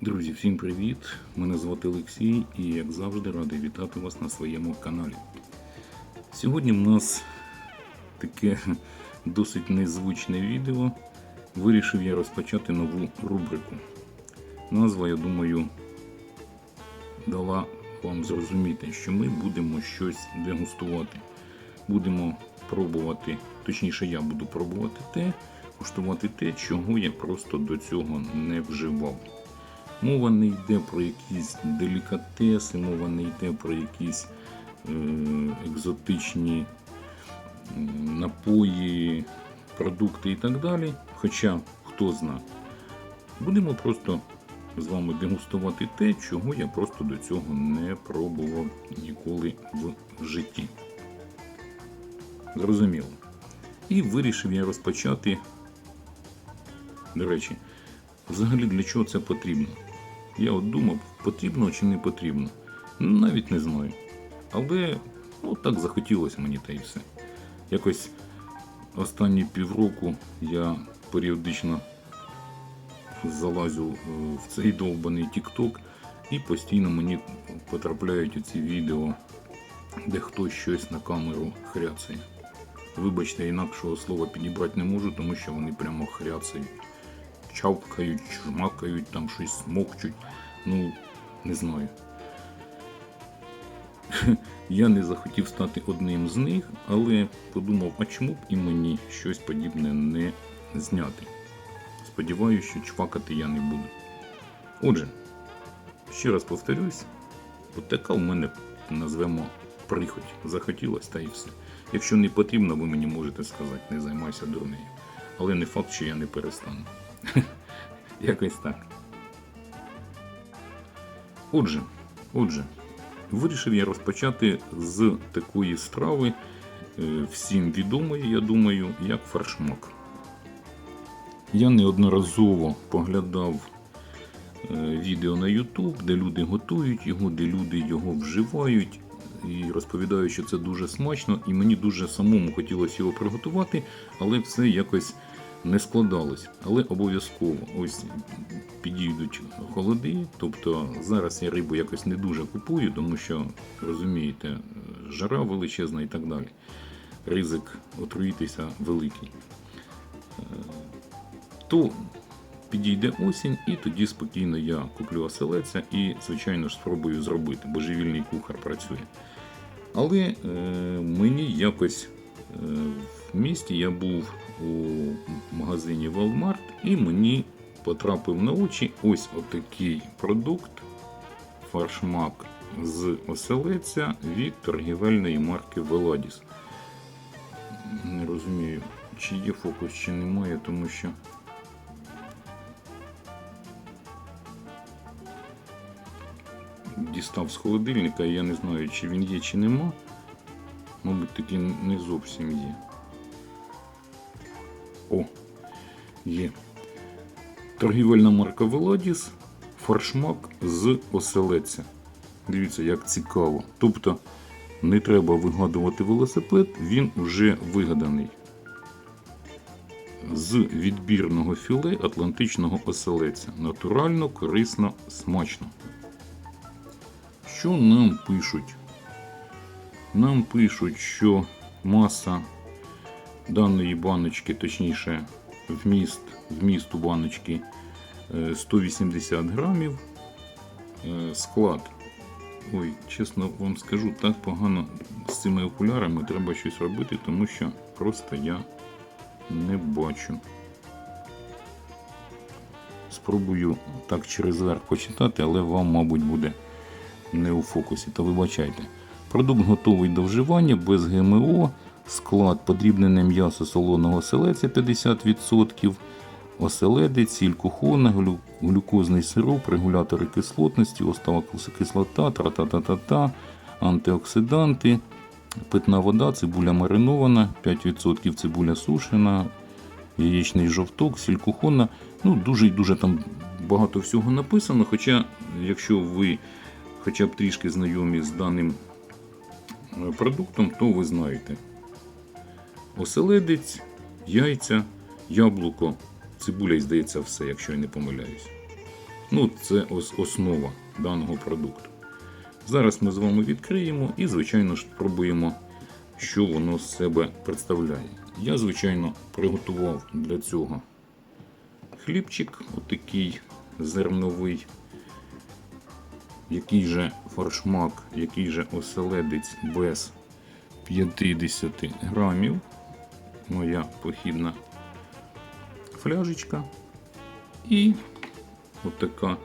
Друзі, всім привіт! Мене звати Олексій і як завжди радий вітати вас на своєму каналі. Сьогодні в нас таке досить незвичне відео. Вирішив я розпочати нову рубрику. Назва, я думаю, дала вам зрозуміти, що ми будемо щось дегустувати. Будемо пробувати, точніше, я буду пробувати те, куштувати те, чого я просто до цього не вживав. Мова не йде про якісь делікатеси, мова не йде про якісь е, екзотичні напої, продукти і так далі. Хоча, хто зна, будемо просто з вами дегустувати те, чого я просто до цього не пробував ніколи в житті. Зрозуміло. І вирішив я розпочати. До речі, взагалі для чого це потрібно? Я от думав, потрібно чи не потрібно. Навіть не знаю. Але ну, так захотілося мені та й все. Якось останні півроку я періодично залазю е, в цей довбаний TikTok і постійно мені потрапляють ці відео, де хтось щось на камеру хряцає. Вибачте, інакшого слова підібрати не можу, тому що вони прямо хряцають. Чавкають, жмакають, там щось смокчуть. Ну, не знаю. Я не захотів стати одним з них, але подумав, а чому б і мені щось подібне не зняти. Сподіваюся, що чвакати я не буду. Отже, ще раз повторюсь, от така в мене назвемо прихоть. Захотілося та і все. Якщо не потрібно, ви мені можете сказати, не займайся дурнею. Але не факт, що я не перестану. Якось так. Отже, отже, вирішив я розпочати з такої страви, е, всім відомої, я думаю, як фаршмак. Я неодноразово поглядав е, відео на YouTube, де люди готують його, де люди його вживають і розповідають, що це дуже смачно, і мені дуже самому хотілося його приготувати, але все якось не складалось. Але обов'язково ось підійдуть холоди. Тобто зараз я рибу якось не дуже купую, тому що розумієте, жара величезна і так далі. Ризик отруїтися великий. Е, То підійде осінь, і тоді спокійно я куплю оселеця і, звичайно ж, спробую зробити. Божевільний кухар працює. Але е, мені якось е, в місті я був у магазині Walmart і мені потрапив на очі ось отакий продукт фаршмак з оселеця від торгівельної марки Veladis. Не розумію, чи є фокус, чи немає, тому що. Дістав з холодильника, і я не знаю, чи він є, чи нема. Мабуть, таки не зовсім є. О, є. Торгівельна марка Veladis, фаршмак з оселеця. Дивіться, як цікаво. Тобто не треба вигадувати велосипед, він вже вигаданий. З відбірного філе атлантичного оселеця. Натурально, корисно, смачно. Що нам пишуть? Нам пишуть, що маса даної баночки, точніше, вміст, вміст у баночки е, 180 грамів. Е, Склад. Ой, чесно вам скажу, так погано з цими окулярами треба щось робити, тому що просто я не бачу. Спробую так через верх почитати, але вам, мабуть, буде не у фокусі, то вибачайте. Продукт готовий до вживання без ГМО, склад подрібнене м'ясо солоного оселеця 50%, оселедець, сіль кухона, глюкозний сироп, регулятори кислотності, остава кислота, тра-та-та-та-та, антиоксиданти, питна вода, цибуля маринована, 5% цибуля сушена, яєчний жовток, сіль кухонна. Ну, дуже і дуже там багато всього написано. Хоча, якщо ви хоча б трішки знайомі з даним е, продуктом, то ви знаєте. оселедець, яйця, яблуко, цибуля і здається все, якщо я не помиляюсь. Ну, це ос- основа даного продукту. Зараз ми з вами відкриємо і, звичайно ж, спробуємо, що воно з себе представляє. Я, звичайно, приготував для цього хлібчик, отакий зерновий, який же фаршмак, який же оселедець без 50 грамів. Моя похідна фляжечка. І отака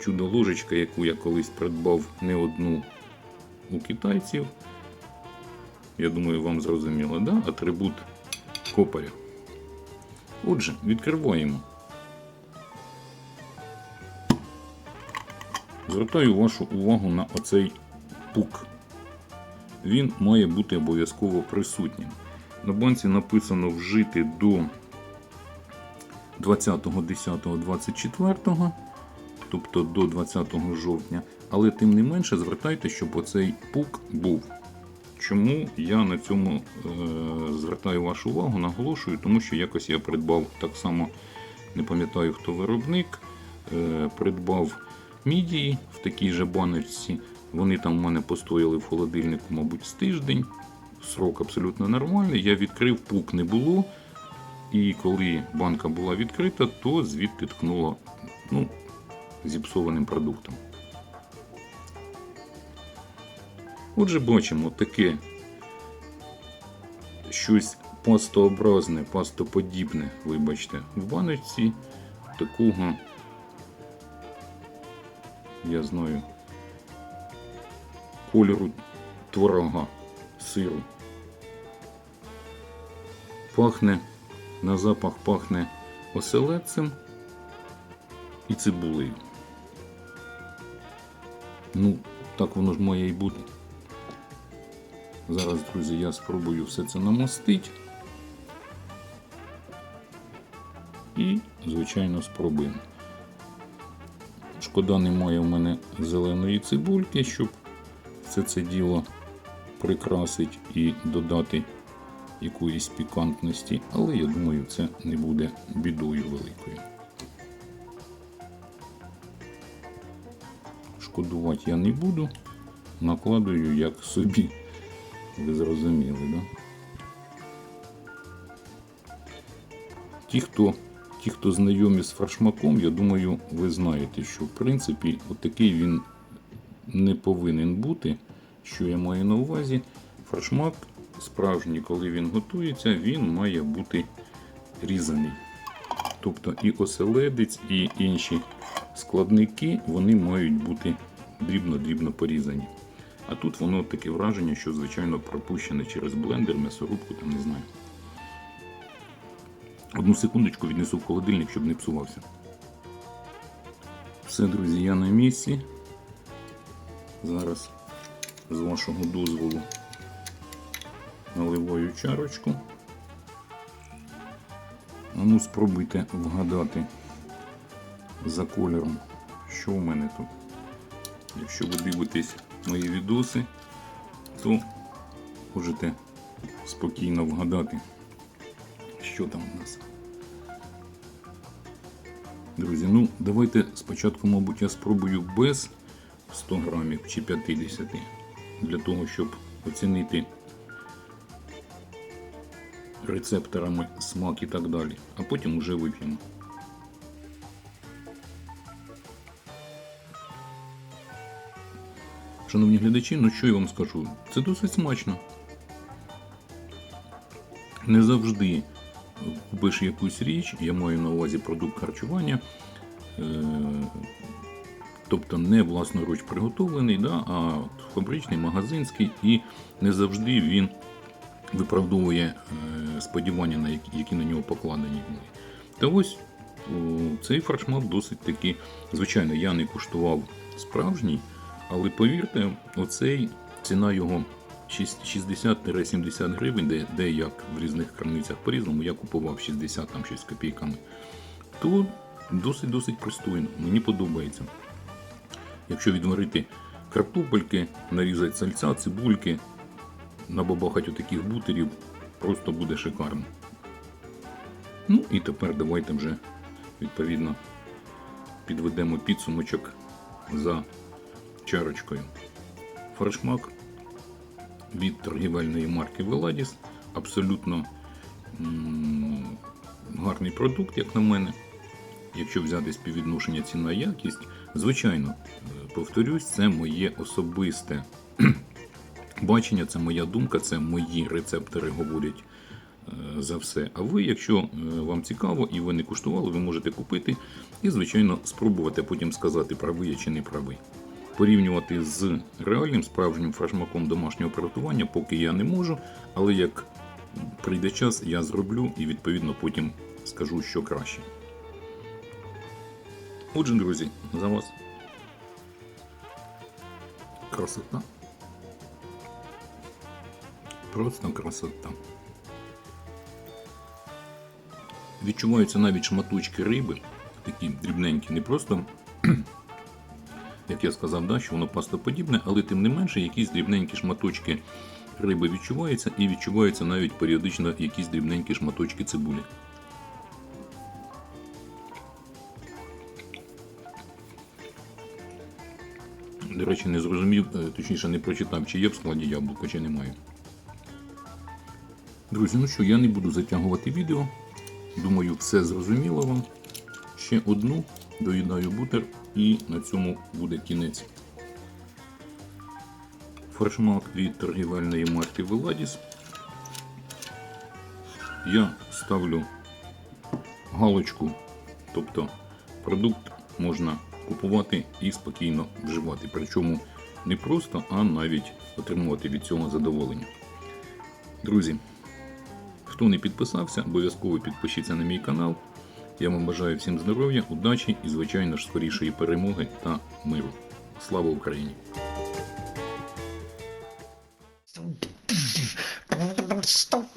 чудо-ложечка, яку я колись придбав не одну у китайців. Я думаю, вам зрозуміло, да? Атрибут копаря. Отже, відкриваємо. Звертаю вашу увагу на оцей пук. Він має бути обов'язково присутнім. На банці написано вжити до 20.10.24, тобто до 20 жовтня. Але тим не менше звертайте, щоб оцей пук був. Чому я на цьому е, звертаю вашу увагу, наголошую, тому що якось я придбав так само, не пам'ятаю хто виробник, е, придбав мідії в такій же баночці. Вони там в мене постояли в холодильнику, мабуть, з тиждень. Срок абсолютно нормальний. Я відкрив, пук не було. І коли банка була відкрита, то звідти ткнуло ну, зіпсованим продуктом. Отже, бачимо таке щось пастообразне, пастоподібне, вибачте, в баночці такого, я знаю, кольору творога, сиру. Пахне, на запах пахне оселедцем і цибулею. Ну, так воно ж має і бути. Зараз, друзі, я спробую все це намостити. І, звичайно, спробуємо. Шкода, немає в мене зеленої цибульки, щоб все це діло прикрасити і додати якоїсь пікантності, але я думаю, це не буде бідою великою. Шкодувати я не буду, накладую як собі. Ви зрозуміли, да? Ті, хто, ті, хто знайомі з фаршмаком, я думаю, ви знаєте, що в принципі отакий він не повинен бути. Що я маю на увазі? Фаршмак справжній, коли він готується, він має бути різаний. Тобто і оселедець, і інші складники вони мають бути дрібно-дрібно порізані. А тут воно таке враження, що звичайно пропущене через блендер, м'ясорубку, там не знаю. Одну секундочку віднесу в холодильник, щоб не псувався. Все, друзі, я на місці. Зараз з вашого дозволу наливаю чарочку. Ну спробуйте вгадати за кольором, що в мене тут. Якщо ви дивитесь мої відоси, то можете спокійно вгадати, що там у нас. Друзі, ну давайте спочатку, мабуть, я спробую без 100 грамів чи 50 для того, щоб оцінити рецепторами смак і так далі. А потім вже вип'ємо. Шановні глядачі, ну що я вам скажу? Це досить смачно. Не завжди купиш якусь річ, я маю на увазі продукт харчування, е, тобто не власноруч приготовлений, да, а фабричний, магазинський, і не завжди він виправдовує е, сподівання, на які, на нього покладені були. Та ось цей фаршмак досить таки, звичайно, я не куштував справжній, але повірте, оцей ціна його 60-70 гривень, де, де як в різних крамницях по-різному, я купував 60 там щось копійками, то досить-досить пристойно. Мені подобається. Якщо відварити картопельки, нарізати сальця, цибульки, набабахати отаких бутерів, просто буде шикарно. Ну і тепер давайте вже відповідно підведемо підсумочок за чарочкою. Фаршмак від торгівельної марки Веладіс. Абсолютно м, гарний продукт, як на мене. Якщо взяти співвідношення ціна якість, звичайно, е, повторюсь, це моє особисте бачення, це моя думка, це мої рецептори говорять е, за все. А ви, якщо е, вам цікаво і ви не куштували, ви можете купити і, звичайно, спробувати потім сказати, правий я чи не правий. Порівнювати з реальним справжнім фрашмаком домашнього приготування поки я не можу, але як прийде час, я зроблю і відповідно потім скажу, що краще. Отже, друзі, за вас. Красота. Просто красота. Відчуваються навіть шматочки риби, такі дрібненькі, не просто, як я сказав, да, що воно пастоподібне, але тим не менше якісь дрібненькі шматочки риби відчуваються і відчуваються навіть періодично якісь дрібненькі шматочки цибулі. До речі, не зрозумів, е, точніше не прочитав, чи є в складі яблуко, чи немає. Друзі, ну що, я не буду затягувати відео. Думаю, все зрозуміло вам. Ще одну доїдаю бутер і на цьому буде кінець. Фаршмак від торгівельної марки Веладіс. Я ставлю галочку, тобто продукт можна купувати і спокійно вживати. Причому не просто, а навіть отримувати від цього задоволення. Друзі, хто не підписався, обов'язково підпишіться на мій канал. Я вам бажаю всім здоров'я, удачі і, звичайно ж, скорішої перемоги та миру. Слава Україні! Stop.